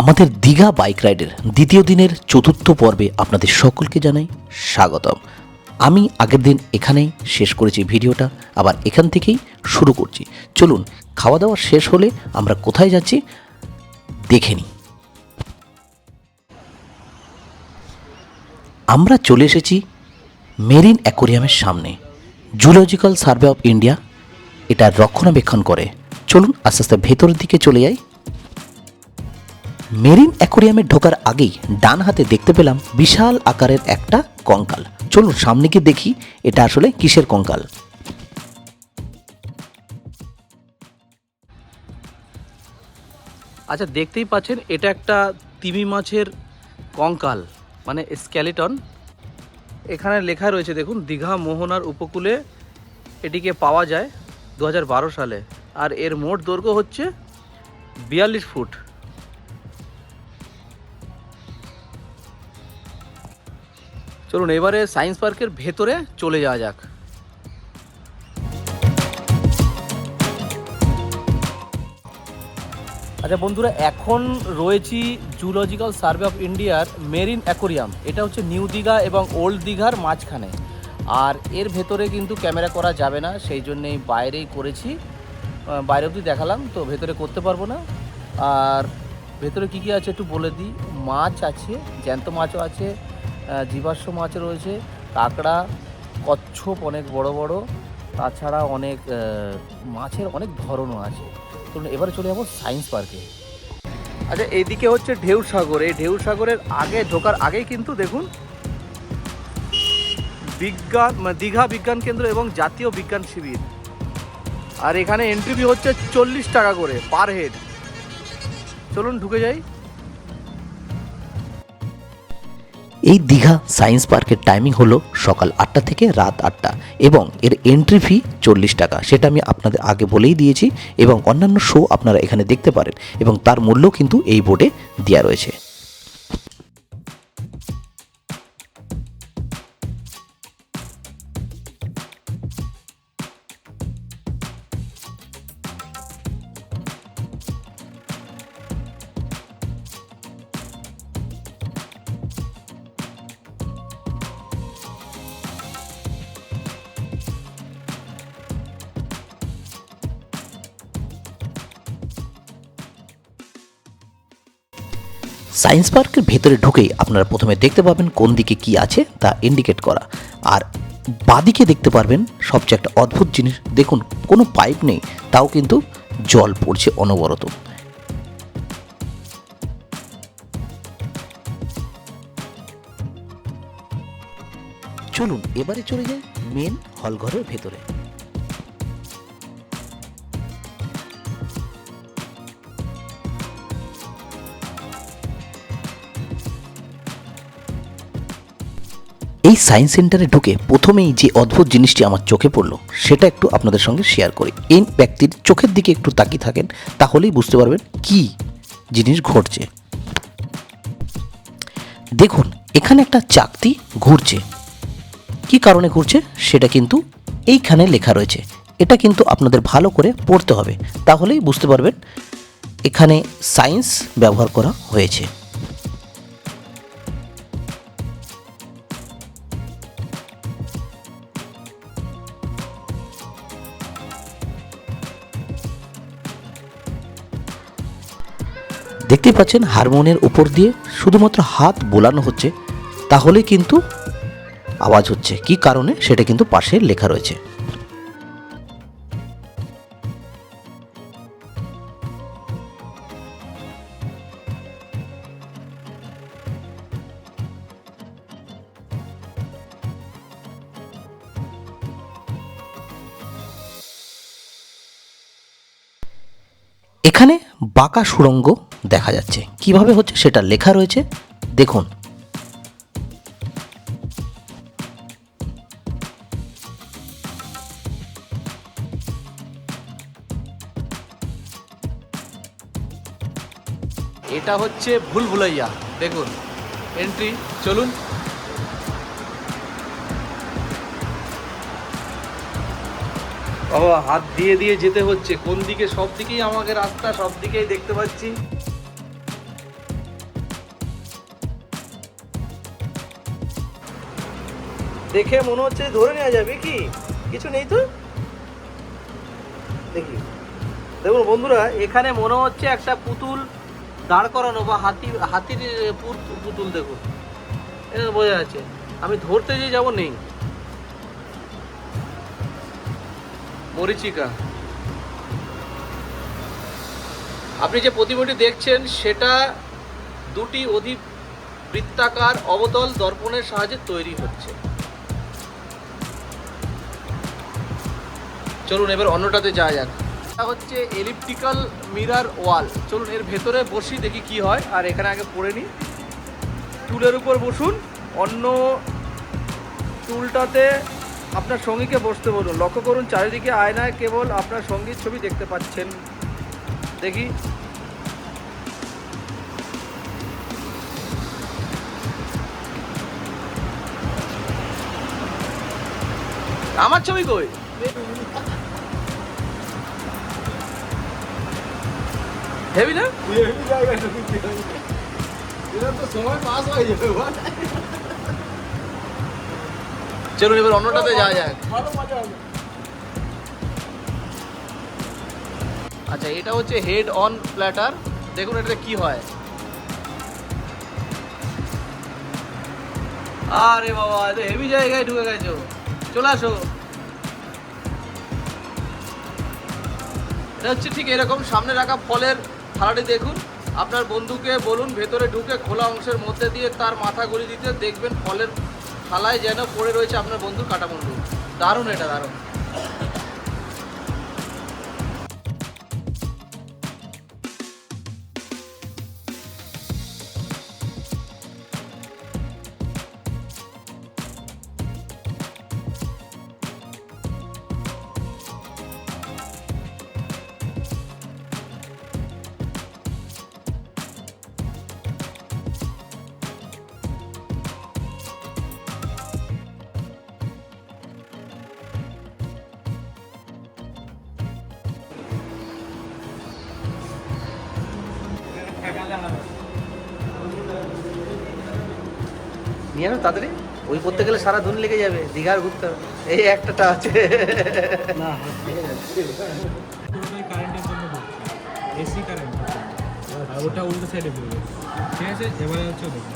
আমাদের দীঘা বাইক রাইডের দ্বিতীয় দিনের চতুর্থ পর্বে আপনাদের সকলকে জানাই স্বাগতম। আমি আগের দিন এখানেই শেষ করেছি ভিডিওটা, আবার এখান থেকেই শুরু করছি। চলুন খাওয়া দাওয়া শেষ হলে আমরা কোথায় যাচ্ছি দেখে নিই। আমরা চলে এসেছি মেরিন অ্যাকোরিয়ামের সামনে। জুলজিক্যাল সার্ভে অফ ইন্ডিয়া, এটা রক্ষণাবেক্ষণ করে। চলুন, আস্তে আস্তে ভেতরের দিকে চলে যাই। মেরিন অ্যাকোরিয়ামে ঢোকার আগেই ডান হাতে দেখতে পেলাম বিশাল আকারের একটা কঙ্কাল। চলুন সামনে গিয়ে দেখি এটা আসলে কিসের কঙ্কাল। আচ্ছা দেখতেই পাচ্ছেন, এটা একটা তিমি মাছের কঙ্কাল মানে স্কেলিটন এখানে লেখা রয়েছে, দেখুন, দীঘা মোহনার উপকূলে এটিকে পাওয়া যায় দু হাজার বারো সালে। আর এর মোট দৈর্ঘ্য হচ্ছে বিয়াল্লিশ ফুট। চলুন এবারে সায়েন্স পার্কের ভেতরে চলে যাওয়া যাক। আচ্ছা বন্ধুরা, এখন রয়েছি জুলজিক্যাল সার্ভে অফ ইন্ডিয়ার মেরিন অ্যাকোরিয়াম এটা হচ্ছে নিউ দীঘা এবং ওল্ড দীঘার মাঝখানে। আর এর ভেতরে কিন্তু ক্যামেরা করা যাবে না, সেই জন্যেই বাইরেই করেছি। বাইরে অবধি দেখালাম, তো ভেতরে করতে পারব না। আর ভেতরে কি কি আছে একটু বলে দিই। মাছ আছে, জ্যান্ত মাছও আছে জীবাশ্ম মাছ রয়েছে, কাঁকড়া, কচ্ছপ অনেক বড় বড়, তাছাড়া অনেক মাছের অনেক ধরনও আছে। চলুন, এবারে চলে যাব সায়েন্স পার্কে। আচ্ছা এইদিকে হচ্ছে ঢেউ সাগর। এই ঢেউ সাগরের আগে, ঢোকার আগেই কিন্তু দেখুন, বিজ্ঞান মানে দীঘা বিজ্ঞান কেন্দ্র এবং জাতীয় বিজ্ঞান শিবির। আর এখানে এন্ট্রি হচ্ছে চল্লিশ টাকা করে পার হেড চলুন, ঢুকে যাই। এই দীঘা সায়েন্স পার্কের টাইমিং হলো সকাল আটটা থেকে রাত আটটা এবং এর এন্ট্রি ফি চল্লিশ টাকা। সেটা আমি আপনাদের আগে বলেই দিয়েছি এবং অন্যান্য শো আপনারা এখানে দেখতে পারেন এবং তার মূল্য কিন্তু এই বোর্ডে দেওয়া রয়েছে। সায়েন্স পার্কের ভেতরে ঢুকেই আপনারা প্রথমে দেখতে পাবেন কোন দিকে কি আছে তা ইন্ডিকেট করা। আর বাদিকে দেখতে পারবেন সবচেয়ে একটা অদ্ভুত জিনিস, দেখুন কোনো পাইপ নেই, তাও কিন্তু জল পড়ছে অনবরত। চলুন, এবারে চলে যাই মেন হলঘরের ভেতরে। সায়েন্স সেন্টারে ঢুকে প্রথমেই যে অদ্ভুত জিনিসটি আমার চোখে পড়ল, সেটা একটু আপনাদের সঙ্গে শেয়ার করি। এই ব্যক্তির চোখের দিকে একটু তাকিয়ে থাকেন, তাহলেই বুঝতে পারবেন কি জিনিস ঘটছে। দেখুন, এখানে একটা চাকতি ঘুরছে। কি কারণে ঘুরছে? সেটা কিন্তু এইখানে লেখা রয়েছে। এটা কিন্তু আপনাদের ভালো করে পড়তে হবে। তাহলেই বুঝতে পারবেন, এখানে সায়েন্স ব্যবহার করা হয়েছে। দেখতেই পাচ্ছেন হারমোনিয়ার উপর দিয়ে শুধুমাত্র হাত বোলানো হচ্ছে তাহলে কিন্তু আওয়াজ হচ্ছে। কি কারণে? সেটা কিন্তু পাশে লেখা রয়েছে। এখানে বাঁকা সুড়ঙ্গ দেখা যাচ্ছে। কীভাবে হচ্ছে সেটা লেখা রয়েছে? দেখুন। এটা হচ্ছে ভুল ভুলাইয়া। দেখুন এন্ট্রি চলুন। বাবা, হাত দিয়ে দিয়ে যেতে হচ্ছে। কোন দিকে সব দিকেই আমাকে রাস্তা, সব দিকেই দেখতে পাচ্ছি। দেখে মনে হচ্ছে ধরে নেওয়া যাবে কি? কিছু নেই তো? দেখি। দেখুন বন্ধুরা, এখানে মনে হচ্ছে একটা পুতুল দাঁড় করানো বা হাতি, হাতির পুতুল দেখুন। এটা বোঝা যাচ্ছে। আমি ধরতে যে যাব, নেই। মরিচিকা। আপনি যে প্রতিমাটি দেখছেন, সেটা দুটি অধিক বৃত্তাকার অবতল দর্পণের সাহায্যে তৈরি হচ্ছে। চলুন এবার অন্যটাতে যাওয়া যাক। এটা হচ্ছে এলিপ্টিক্যাল মিরার ওয়াল চলুন এর ভেতরে বসি, দেখি কি হয়। আর এখানে আগে পড়ে নিই। টুলের উপর বসুন। অন্য টুলটাতে আপনার সঙ্গীকে বসতে বলুন। লক্ষ্য করুন, চারিদিকে আয়নায় কেবল আপনার সঙ্গীর ছবি দেখতে পাচ্ছেন। দেখি। আমার ছবি কই? হেবি। না চলুন এবার অন্যটাতে যাওয়া যাক। আচ্ছা এটা হচ্ছে হেড অন প্ল্যাটার দেখুন এটাতে কি হয়। আরে বাবা এটা হেভি জায়গায় ঢুকে গেছো। চলে আসো। এটা হচ্ছে ঠিক এরকম সামনে রাখা ফলের থালাটি দেখুন। আপনার বন্ধুকে বলুন, ভেতরে ঢুকে খোলা অংশের মধ্যে দিয়ে তার মাথা গড়ি দিতে দেখবেন ফলের থালায় যেন পড়ে রয়েছে আপনার বন্ধুর কাটামুন্ডু। দারুণ এটা, দারুণ। নিয়ে আনো তাড়াতাড়ি। ওই করতে গেলে সারা দিন লেগে যাবে দীঘার ঘুরতে হবে। এই একটাটা আছে। জন্য এসি কারেন্ট আর ওটা উল্টো সাইডে পড়বে ঠিক আছে এবারে হচ্ছে দেখুন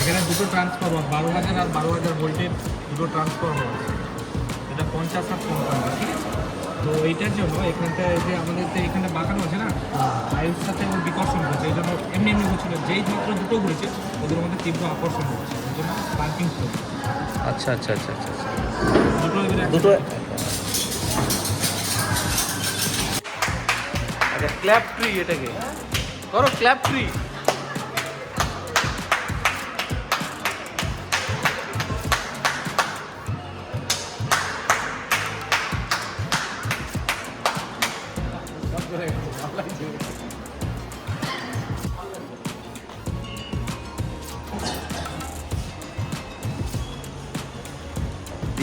এখানে দুটো ট্রান্সফরমার বারো হাজার আর বারো হাজার ভোল্টের দুটো ট্রান্সফরমার আছে। পঞ্চাশ আর পঞ্চান্ন ঠিক আছে? তো এইটার জন্য এখানটায় যে আমাদের তো এখানে বাঁকানো আছে না বায়ুর সাথে ও বিকর্ষণ করছে এই জন্য এমনি এমনি হচ্ছিল যেই মাত্র দুটো ঘুরেছে ওদের মধ্যে তীব্র আকর্ষণ হচ্ছে এই জন্য পার্কিং করছে আচ্ছা আচ্ছা আচ্ছা আচ্ছা দুটো দুটো আচ্ছা ক্ল্যাপ ট্রি এটাকে। করো clap tree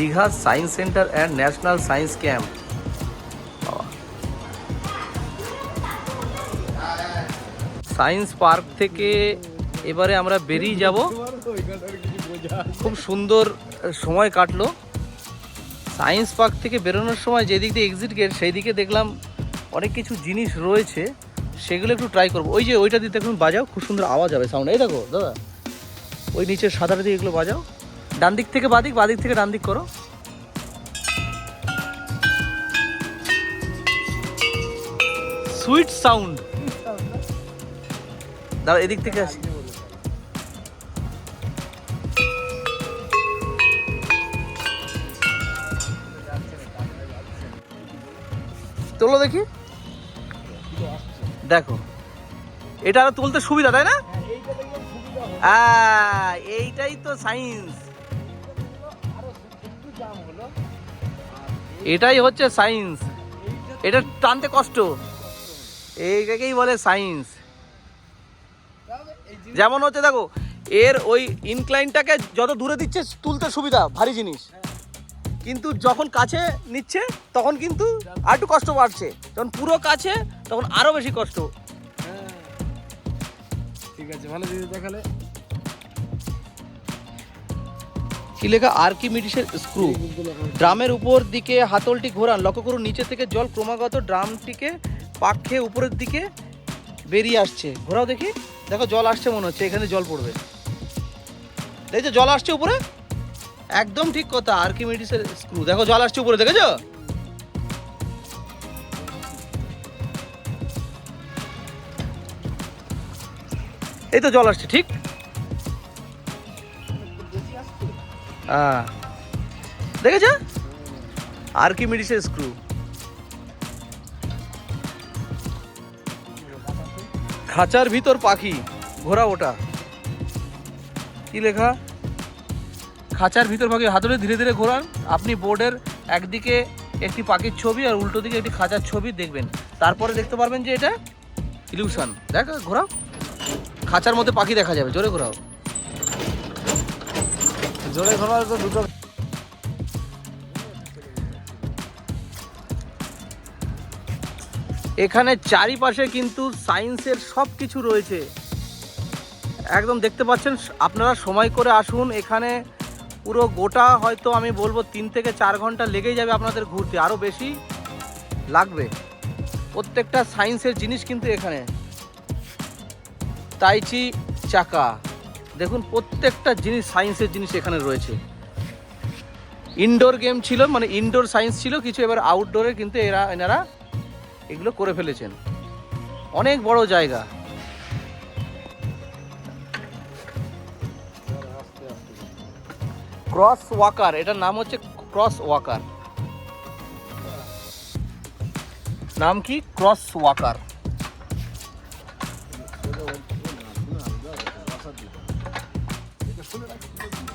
Digha science centre and national science camp. Science park থেকে এবারে আমরা বেরিয়ে যাব। খুব সুন্দর সময় কাটলো। সায়েন্স পার্ক থেকে বেরোনোর সময় যেদিক দিয়ে এক্সিট গেট সেই দিকে দেখলাম অনেক কিছু জিনিস রয়েছে। সেগুলো একটু ট্রাই করব। ওই যে ওইটা দিয়ে এখন বাজাও, খুব সুন্দর আওয়াজ হবে সাউন্ড এই দেখো, দাদা। ওই নিচের সাদাটা দিয়ে এগুলো বাজাও। ডান দিক থেকে বাদিক বাদিক থেকে ডান দিক করো। সুইট সাউন্ড দাঁড়া এদিক থেকে আসি। তোলো দেখি। দেখো। এটা আরও তুলতে সুবিধা তাই না? আহ, এইটাই তো সায়েন্স এটাই হচ্ছে সায়েন্স। এটা টানতে কষ্ট। এইটাকেই বলে সায়েন্স। যেমন হচ্ছে দেখো, এর ওই ইনক্লাইনটাকে যত দূরে দিচ্ছে, তুলতে সুবিধা, ভারী জিনিস। কিন্তু যখন কাছে নিচ্ছে, তখন কিন্তু আর একটু কষ্ট বাড়ছে। যখন পুরো কাছে, তখন আরও বেশি কষ্ট। ঠিক আছে, ভালো দেখালে। কি লেখা? আর্কিমিডিসের স্ক্রু? ড্রামের উপর দিকে হাতলটি ঘোরান। লক্ষ্য করুন, নিচে থেকে জল ক্রমাগত ড্রামটিকে পাক খেয়ে উপরের দিকে বেরিয়ে আসছে। ঘোরাও দেখি। দেখো, জল আসছে মনে হচ্ছে, এখানে জল পড়বে। দেখছ জল আসছে উপরে? একদম ঠিক কথা আর্কিমিডিসের স্ক্রু। দেখো, জল আসছে উপরে, দেখেছ? এই তো জল আসছে, ঠিক? হ্যাঁ দেখেছ? আর্কিমিডিসের স্ক্রু খাঁচার ভিতর পাখি, ঘোরা ওটা। কি লেখা? খাঁচার ভিতর পাখি, হাতুড়ে ধীরে ধীরে ঘোরান। আপনি বোর্ডের একদিকে একটি পাখির ছবি আর উল্টো দিকে একটি খাঁচার ছবি দেখবেন। তারপরে দেখতে পারবেন যে এটা ইলিউশন দেখ, ঘোরাও। খাঁচার মধ্যে পাখি দেখা যাবে, জোরে ঘোরাও। জোরে তো দুটো এখানে চারিপাশে কিন্তু সায়েন্সের সব কিছু রয়েছে। একদম দেখতে পাচ্ছেন, আপনারা সময় করে আসুন, এখানে পুরো গোটা হয়তো আমি বলব তিন থেকে চার ঘণ্টা লেগেই যাবে আপনাদের ঘুরতে আরও বেশি লাগবে। প্রত্যেকটা সায়েন্সের জিনিস কিন্তু এখানে। টাইচি চাকা। দেখুন, প্রত্যেকটা জিনিস সায়েন্সের জিনিস এখানে রয়েছে। ইনডোর গেম ছিল মানে ইনডোর সায়েন্স ছিল, কিছু এবার আউটডোরে কিন্তু এরা, এনারা এগুলো করে ফেলেছেন। অনেক বড় জায়গা। ক্রস ওয়াকার এটার নাম হচ্ছে ক্রস ওয়াকার নাম কি? ক্রস ওয়াকার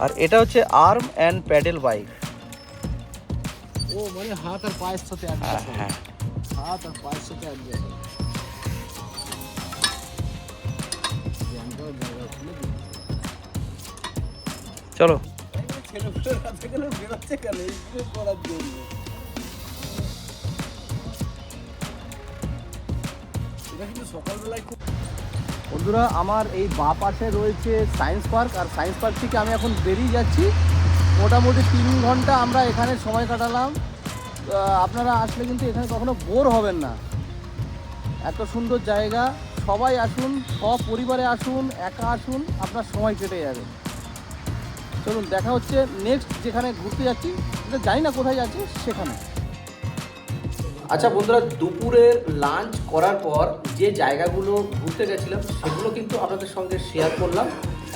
আর এটা হচ্ছে আর্ম অ্যান্ড প্যাডেল বাইক ও মানে হাত আর পায়ের সাথে হ্যাঁ হ্যাঁ। হাত আর পায়ের সাথে চলো। সকালবেলায় খুব বন্ধুরা, আমার এই বাঁ পাশে রয়েছে সায়েন্স পার্ক, আর সায়েন্স পার্ক থেকে আমি এখন বেরিয়ে যাচ্ছি। মোটামুটি তিন ঘণ্টা আমরা এখানে সময় কাটালাম। আপনারা আসলে কিন্তু এখানে কখনো বোর হবেন না। এত সুন্দর জায়গা। সবাই আসুন, সপরিবারে আসুন, একা আসুন, আপনার সময় কেটে যাবে। চলুন, দেখা হচ্ছে নেক্সট যেখানে ঘুরতে যাচ্ছি। জানি না কোথায় যাচ্ছি, সেখানে। আচ্ছা বন্ধুরা দুপুরের লাঞ্চ করার পর যে জায়গাগুলো ঘুরতে গেছিলাম, সেগুলো কিন্তু আপনাদের সঙ্গে শেয়ার করলাম।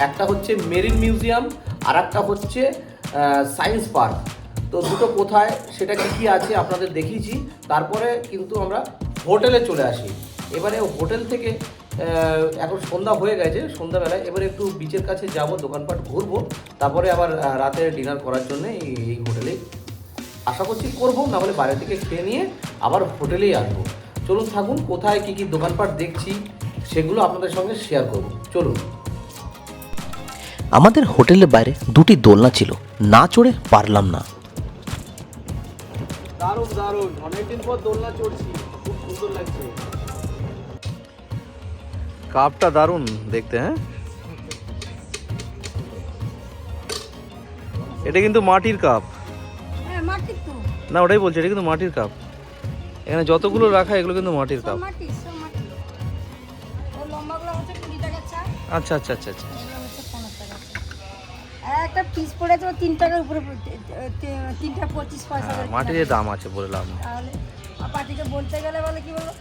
একটা হচ্ছে মেরিন মিউজিয়াম আর একটা হচ্ছে সায়েন্স পার্ক তো দুটো কোথায়, সেটা কী কী আছে আপনাদের দেখিয়েছি। তারপরে কিন্তু আমরা হোটেলে চলে আসি। এবারে হোটেল থেকে এখন সন্ধ্যা হয়ে গেছে, সন্ধ্যাবেলায়। এবারে একটু বিচের কাছে যাব, দোকানপাট ঘুরবো। তারপরে আবার রাতে ডিনার করার জন্য এই এই হোটেলেই আশা করছি করব না হলে বাইরে থেকে খেয়ে নিয়ে আবার হোটেলেই আসব। চলুন থাকুন কোথায় কী কী দোকানপাট দেখছি সেগুলো আপনাদের সঙ্গে শেয়ার করব। চলুন। আমাদের হোটেলের বাইরে দুটি দোলনা ছিল না চড়ে পারলাম না। দারুণ দারুণ অনেকদিন পর দোলনা চড়ছি খুব সুন্দর লাগছে। কাপটা দারুণ দেখতে হ্যাঁ? এটা কিন্তু মাটির কাপ। না ওটাই বলছি এটা কিন্তু মাটির কাপ। এখানে যতগুলো রাখা এগুলো কিন্তু মাটির কাপ। আচ্ছা আচ্ছা আচ্ছা আচ্ছা। একটা পিস পড়েছে তিন টাকার উপরে তিনটা পঁচিশ পয়সা হ্যাঁ মাটির দাম আছে বলে লাভ তাহলে আর বলতে গেলে বলে কি বলো?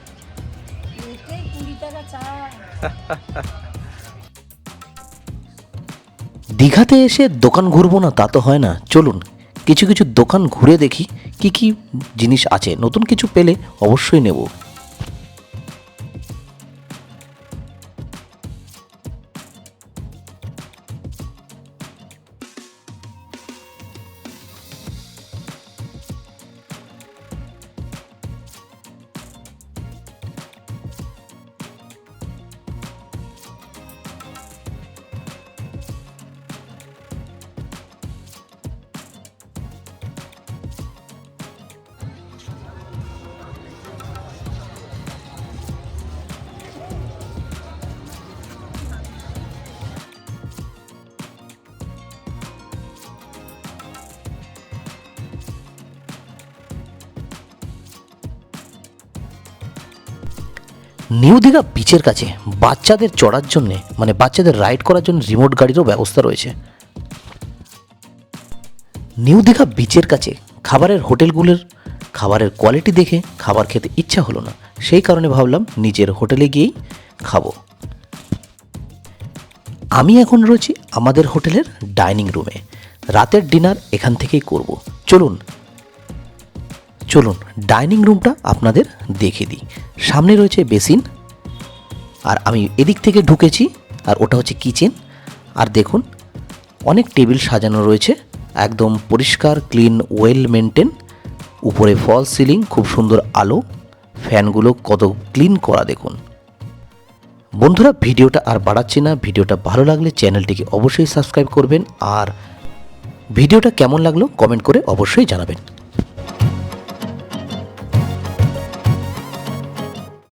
এটাই কুড়ি টাকা চা। দীঘাতে এসে দোকান ঘুরবো না তা তো হয় না। চলুন কিছু কিছু দোকান ঘুরে দেখি কি কি জিনিস আছে। নতুন কিছু পেলে অবশ্যই নেব। নিউ দীঘা বিচের কাছে বাচ্চাদের চড়ার জন্যে মানে বাচ্চাদের রাইড করার জন্য রিমোট গাড়িরও ব্যবস্থা রয়েছে। নিউ দীঘা বিচের কাছে খাবারের হোটেলগুলোর খাবারের কোয়ালিটি দেখে খাবার খেতে ইচ্ছা হলো না। সেই কারণে ভাবলাম নিজের হোটেলে গিয়েই খাব। আমি এখন রয়েছি আমাদের হোটেলের ডাইনিং রুমে রাতের ডিনার এখান থেকেই করব। চলুন চলুন ডাইনিং রুমটা আপনাদের দেখে দিই। সামনে রয়েছে বেসিন, আর আমি এদিক থেকে ঢুকেছি, আর ওটা হচ্ছে কিচেন। আর দেখুন, অনেক টেবিল সাজানো রয়েছে, একদম পরিষ্কার, ক্লিন, ওয়েল মেনটেন। উপরে ফল সিলিং, খুব সুন্দর আলো। ফ্যানগুলো কত ক্লিন করা, দেখুন। বন্ধুরা, ভিডিওটা আর বাড়াচ্ছি না, ভিডিওটা ভালো লাগলে চ্যানেলটিকে অবশ্যই সাবস্ক্রাইব করবেন, আর ভিডিওটা কেমন লাগল কমেন্ট করে অবশ্যই জানাবেন।